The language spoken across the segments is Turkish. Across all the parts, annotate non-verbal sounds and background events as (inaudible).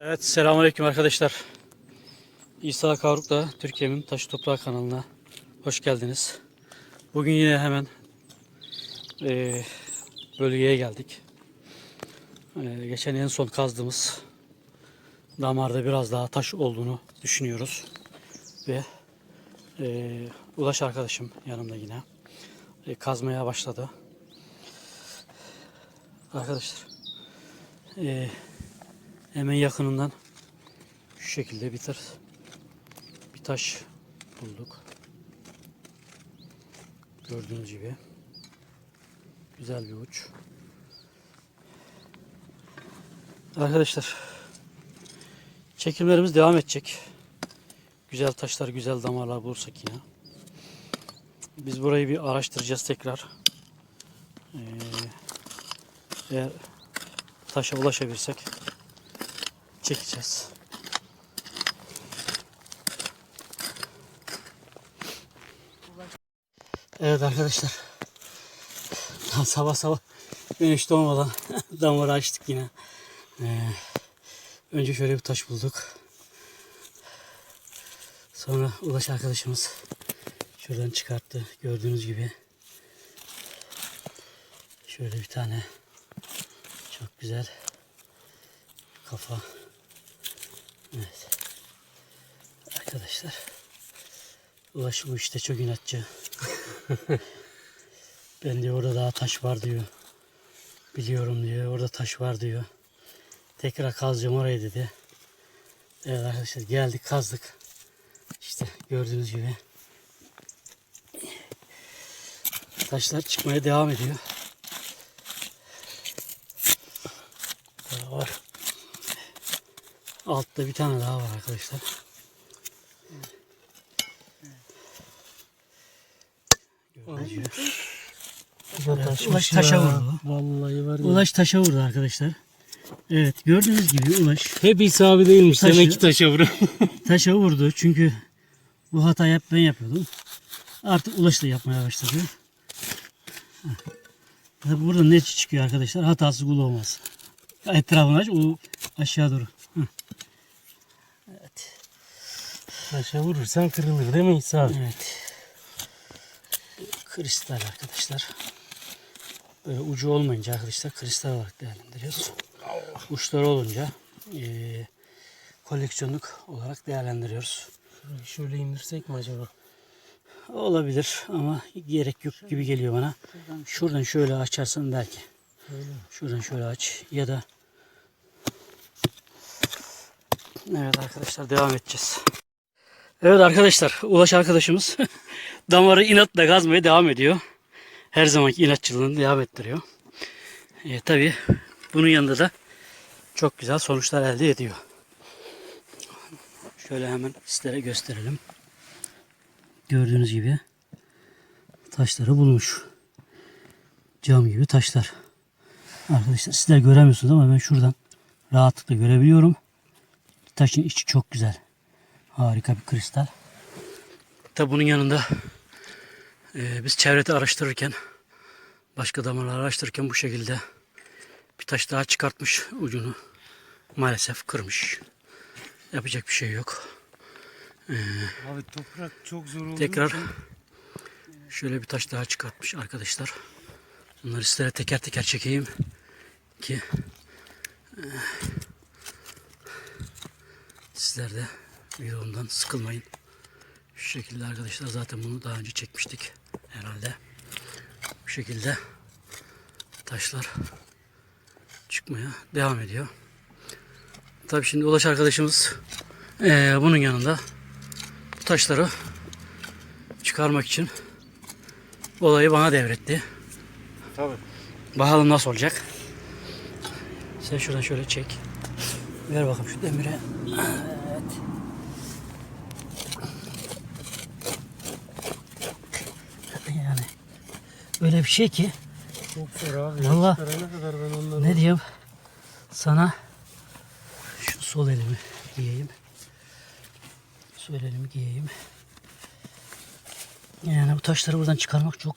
Evet selamünaleyküm arkadaşlar. İsa Kavruk'la Türkiye'min Taşı Toprağı kanalına hoş geldiniz. Bugün yine hemen eee, bölgeye geldik. Eee, geçen en son kazdığımız damarda biraz daha taş olduğunu düşünüyoruz. Ve eee, Ulaş arkadaşım yanımda yine e, kazmaya başladı. Arkadaşlar eee Hemen yakınından şu şekilde bir tar bir taş bulduk. Gördüğünüz gibi güzel bir uç. Arkadaşlar çekimlerimiz devam edecek. Güzel taşlar, güzel damarlar bulursak yine. Biz burayı bir araştıracağız tekrar. Ee, eğer taşa ulaşabilirsek çekeceğiz. Evet arkadaşlar. Sabah sabah güneş doğmadan (laughs) damarı açtık yine. Ee, önce şöyle bir taş bulduk. Sonra Ulaş arkadaşımız şuradan çıkarttı. Gördüğünüz gibi. Şöyle bir tane çok güzel kafa Evet. Arkadaşlar. Ulaş bu işte çok inatçı. (laughs) ben diyor orada daha taş var diyor. Biliyorum diyor. Orada taş var diyor. Tekrar kazacağım orayı dedi. Evet arkadaşlar geldik kazdık. İşte gördüğünüz gibi. Taşlar çıkmaya devam ediyor. Daha var. Altta bir tane daha var arkadaşlar. Gördüğünüz gibi. Evet, Ulaş taşa vurdu. Vallahi var ya. Ulaş taşa vurdu arkadaşlar. Evet gördüğünüz gibi Ulaş Hep İsa abi değilmiş. Taşı- Demek ki taşa vuruyor. (laughs) taşa vurdu. Çünkü bu hatayı hep ben yapıyordum. Artık Ulaş da yapmaya başladı. Burada ne çıkıyor arkadaşlar? Hatasız kul olmaz. Etrafını aç, o aşağı doğru. Taşa vurursan kırılır değil mi İsa abi? Evet. Kristal arkadaşlar. Böyle ucu olmayınca arkadaşlar kristal olarak değerlendiriyoruz. Uçları olunca eee koleksiyonluk olarak değerlendiriyoruz. Şöyle indirsek mi acaba? Olabilir ama gerek yok gibi geliyor bana. Şuradan şöyle açarsan belki. Şuradan şöyle aç ya da Evet arkadaşlar devam edeceğiz. Evet arkadaşlar Ulaş arkadaşımız (laughs) damarı inatla gazmaya devam ediyor. Her zamanki inatçılığını devam ettiriyor. E, Tabi bunun yanında da çok güzel sonuçlar elde ediyor. Şöyle hemen sizlere gösterelim. Gördüğünüz gibi taşları bulmuş. Cam gibi taşlar. Arkadaşlar sizler göremiyorsunuz ama ben şuradan rahatlıkla görebiliyorum. Taşın içi çok güzel. Harika bir kristal. Tabi bunun yanında e, biz çevrede araştırırken başka damarlar araştırırken bu şekilde bir taş daha çıkartmış ucunu. Maalesef kırmış. Yapacak bir şey yok. Abi toprak çok zor oldu. Tekrar şöyle bir taş daha çıkartmış arkadaşlar. Bunları sizlere teker teker çekeyim ki eh, sizler de videomdan sıkılmayın. Şu şekilde arkadaşlar zaten bunu daha önce çekmiştik herhalde. Bu şekilde taşlar çıkmaya devam ediyor. Tabii şimdi Ulaş arkadaşımız eh, bunun yanında bu taşları çıkarmak için olayı bana devretti. Tabii. Bakalım nasıl olacak. Sen şuradan şöyle çek. Ver bakalım şu demire. Evet. Yani öyle bir şey ki Çok zor abi. Onları... ne diyeyim sana şu sol elimi giyeyim. Sol elimi giyeyim. Yani bu taşları buradan çıkarmak çok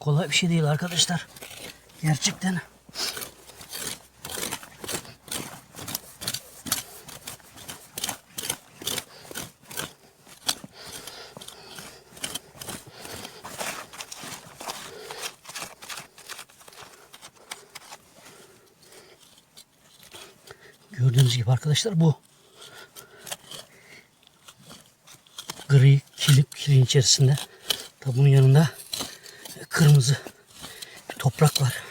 kolay bir şey değil arkadaşlar. Gerçekten Gördüğünüz gibi arkadaşlar bu gri kilip kilin içerisinde. Tabi bunun yanında kırmızı toprak var.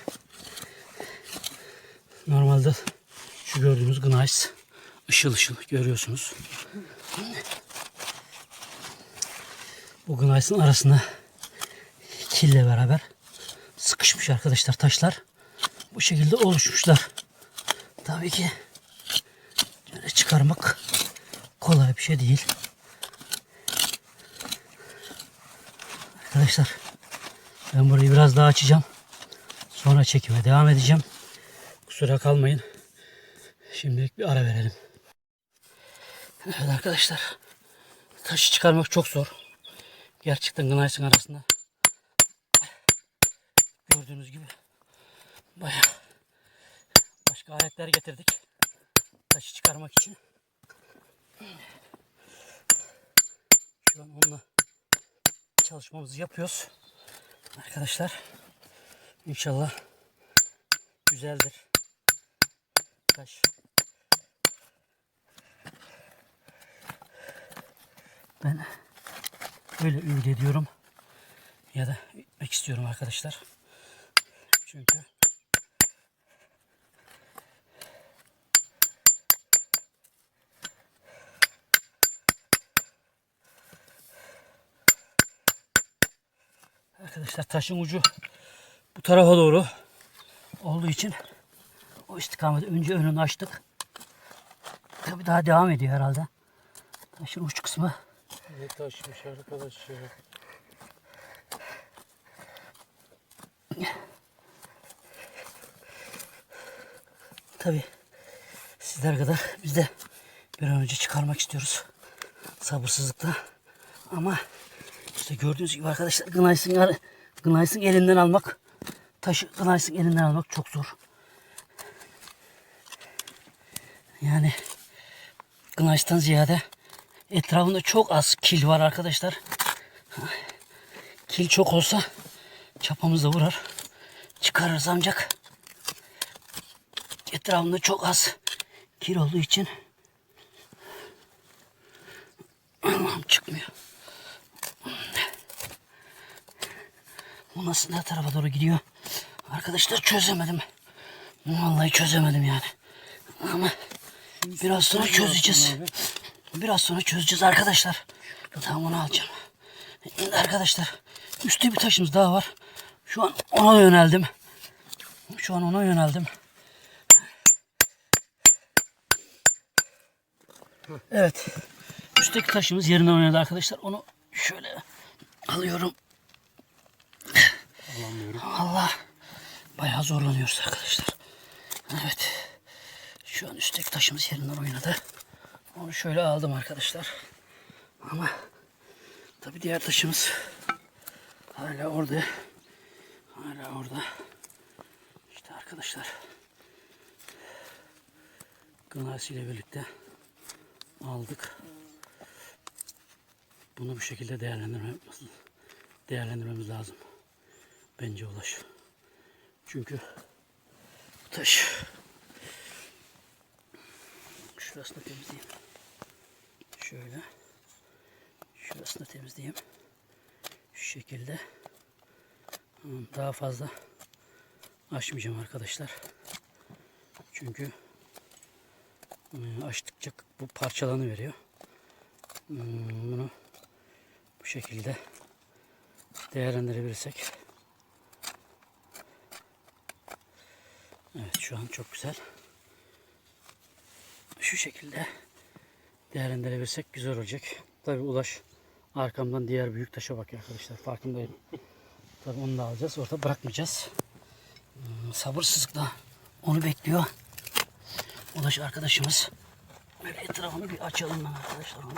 Normalde şu gördüğünüz gneiss ışıl ışıl görüyorsunuz. Bu gneiss'in arasında kille beraber sıkışmış arkadaşlar taşlar. Bu şekilde oluşmuşlar. Tabii ki çıkarmak kolay bir şey değil. Arkadaşlar ben burayı biraz daha açacağım. Sonra çekime devam edeceğim. Kusura kalmayın. Şimdilik bir ara verelim. Evet arkadaşlar. Taşı çıkarmak çok zor. Gerçekten gınaysın arasında. Gördüğünüz gibi bayağı başka aletler getirdik. Taşı çıkarmak için. Şu an onunla çalışmamızı yapıyoruz. Arkadaşlar inşallah güzeldir. Taş. Ben öyle ümit ediyorum. Ya da etmek istiyorum arkadaşlar. Çünkü Arkadaşlar taşın ucu bu tarafa doğru olduğu için o istikamete önce önünü açtık. Tabi daha devam ediyor herhalde. Taşın uç kısmı Ne taşmış arkadaş ya. tabi sizler kadar biz de bir an önce çıkarmak istiyoruz. Sabırsızlıkla. Ama işte gördüğünüz gibi arkadaşlar Gnays'ın Gnays'ın elinden almak taşı Gnays'ın elinden almak çok zor. Yani Gnays'tan ziyade etrafında çok az kil var arkadaşlar. Kil çok olsa çapamızda vurar. Çıkarırız ancak etrafında çok az kil olduğu için nasıl ne tarafa doğru gidiyor? Arkadaşlar çözemedim. Vallahi çözemedim yani. Ama biraz sonra çözeceğiz. Biraz sonra çözeceğiz arkadaşlar. Tamam onu alacağım. Şimdi arkadaşlar üstte bir taşımız daha var. Şu an ona yöneldim. Şu an ona yöneldim. Evet. Üstteki taşımız yerinden oynadı arkadaşlar. Onu şöyle alıyorum. Alamıyorum. Allah. Bayağı zorlanıyoruz arkadaşlar. Evet. Şu an üstteki taşımız yerinden oynadı. Onu şöyle aldım arkadaşlar. Ama tabi diğer taşımız hala orada. Hala orada. İşte arkadaşlar. Gınası ile birlikte aldık. Bunu bu şekilde değerlendirmemiz, değerlendirmemiz lazım. Bence ulaş. Çünkü bu taş şurasını temizleyeyim. Şöyle. Şurasını temizleyeyim. Şu şekilde. Daha fazla açmayacağım arkadaşlar. Çünkü e, açtıkça bu parçalanı veriyor. Bunu bu şekilde değerlendirebilirsek. Evet şu an çok güzel. Şu şekilde değerlendirebilirsek güzel olacak. Tabi Ulaş arkamdan diğer büyük taşa bakıyor arkadaşlar. Farkındayım. Tabi onu da alacağız. Orada bırakmayacağız. Hmm, Sabırsızlıkla onu bekliyor. Ulaş arkadaşımız. Böyle etrafını bir açalım ben arkadaşlar onu.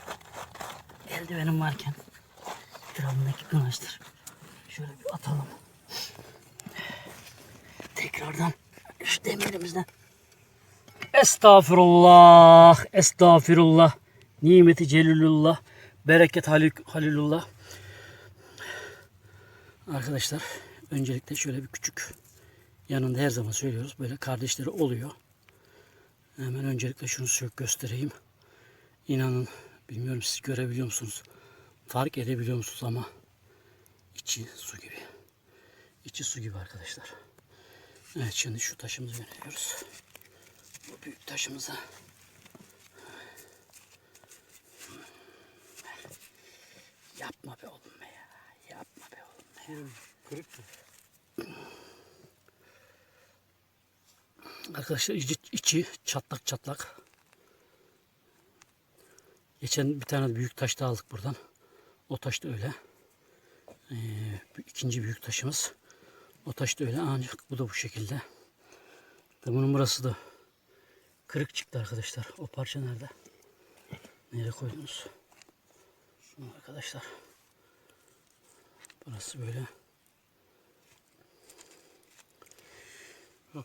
Eldivenim varken etrafındaki gınaçtır. Şöyle bir atalım. Tekrardan şu demirimizden. Estağfurullah, estağfirullah. Nimeti celilullah, bereket halil- halilullah. Arkadaşlar öncelikle şöyle bir küçük yanında her zaman söylüyoruz. Böyle kardeşleri oluyor. Hemen öncelikle şunu göstereyim. İnanın bilmiyorum siz görebiliyor musunuz? Fark edebiliyor musunuz ama içi su gibi. İçi su gibi arkadaşlar. Evet şimdi şu taşımızı yöneliyoruz. Bu büyük taşımıza. Yapma be oğlum be ya. Yapma be oğlum be ya. Kırık mı? Arkadaşlar içi, içi çatlak çatlak. Geçen bir tane büyük taş da aldık buradan. O taş da öyle. Ee, ikinci büyük taşımız. O taş da öyle ancak bu da bu şekilde. Bunun burası da kırık çıktı arkadaşlar. O parça nerede? Nereye koydunuz? Şunu arkadaşlar. Burası böyle. Bu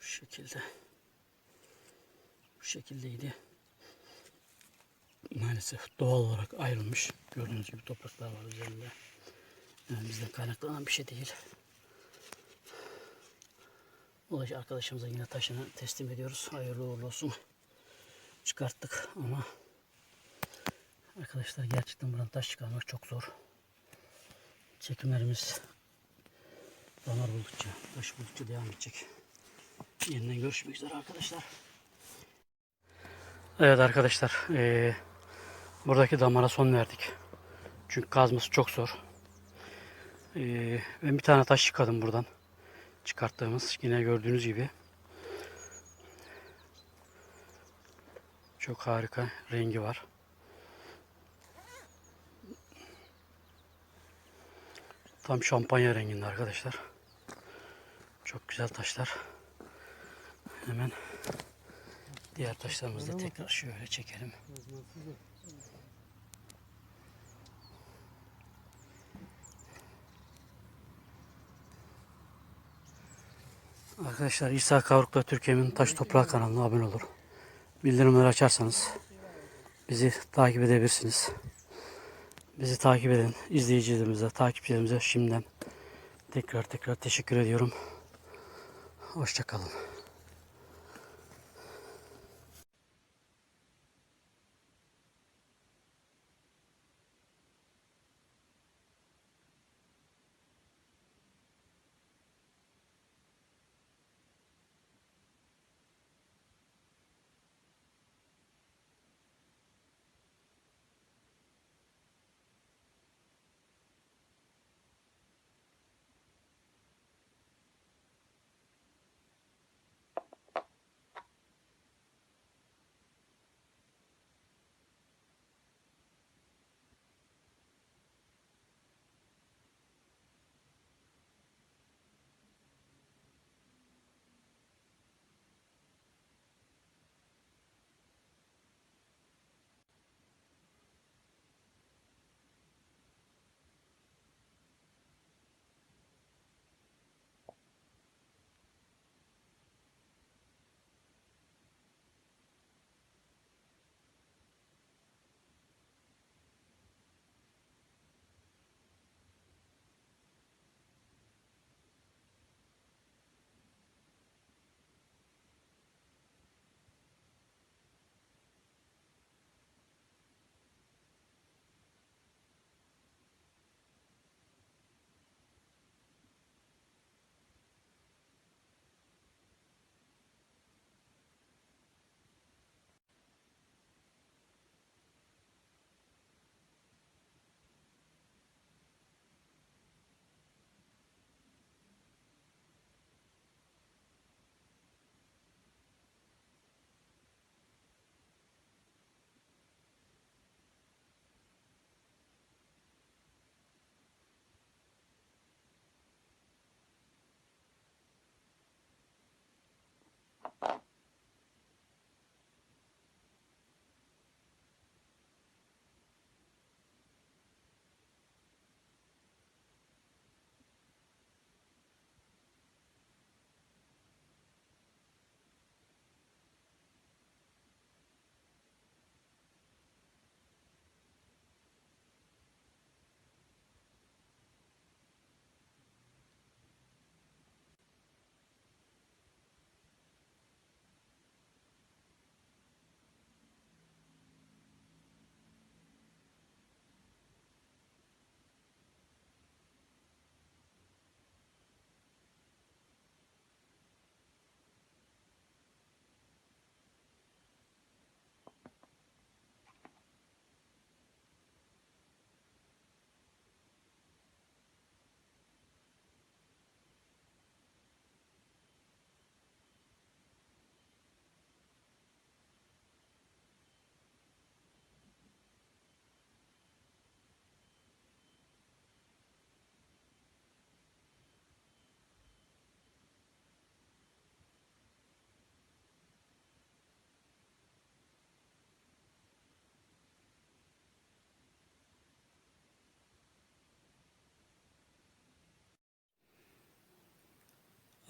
şekilde. Bu şekildeydi. Maalesef doğal olarak ayrılmış. Gördüğünüz gibi topraklar var üzerinde. Yani bizden kaynaklanan bir şey değil. Ulaş arkadaşımıza yine taşını teslim ediyoruz. Hayırlı uğurlu olsun. Çıkarttık ama arkadaşlar gerçekten buradan taş çıkarmak çok zor. Çekimlerimiz damar buldukça, taş buldukça devam edecek. Yeniden görüşmek üzere arkadaşlar. Evet arkadaşlar. eee, buradaki damara son verdik. Çünkü kazması çok zor. Eee, ben bir tane taş çıkardım buradan. Çıkarttığımız. Yine gördüğünüz gibi. Çok harika rengi var. Tam şampanya renginde arkadaşlar. Çok güzel taşlar. Hemen diğer taşlarımızı da tekrar şöyle çekelim. Arkadaşlar İsa Kavruk'ta Türkiye'nin Taş Toprağı kanalına abone olur. Bildirimleri açarsanız bizi takip edebilirsiniz. Bizi takip eden izleyicilerimize, takipçilerimize şimdiden tekrar tekrar teşekkür ediyorum. Hoşçakalın.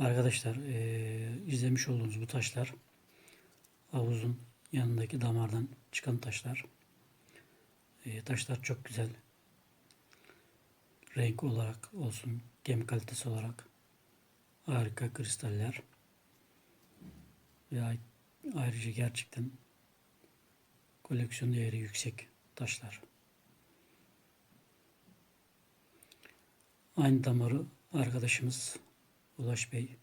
Arkadaşlar eee, izlemiş olduğunuz bu taşlar havuzun yanındaki damardan çıkan taşlar. Eee, taşlar çok güzel. Renk olarak olsun, gem kalitesi olarak harika kristaller. Ve ay- ayrıca gerçekten koleksiyon değeri yüksek taşlar. Aynı damarı arkadaşımız Ulaş Bey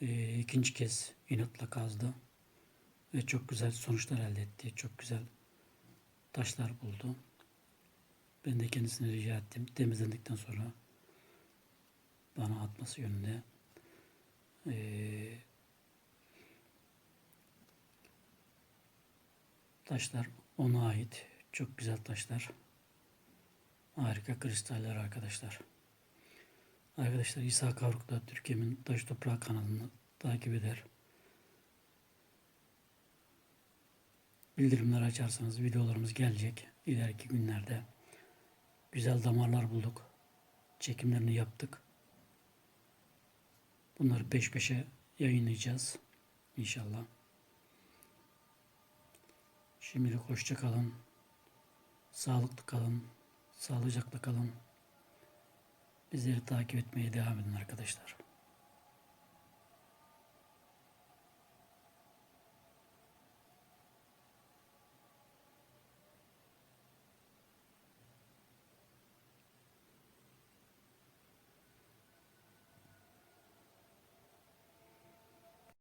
eee, ikinci kez inatla kazdı ve çok güzel sonuçlar elde etti. Çok güzel taşlar buldu. Ben de kendisine rica ettim. Temizlendikten sonra bana atması yönünde. Eee, taşlar ona ait. Çok güzel taşlar. Harika kristaller arkadaşlar. Arkadaşlar İsa Kavruk da Türkiye'nin Taş Toprağı kanalını takip eder. Bildirimler açarsanız videolarımız gelecek. İleriki günlerde güzel damarlar bulduk. Çekimlerini yaptık. Bunları peş peşe yayınlayacağız. İnşallah. Şimdilik hoşça kalın. Sağlıklı kalın. Sağlıcakla kalın. Bizleri takip etmeye devam edin arkadaşlar.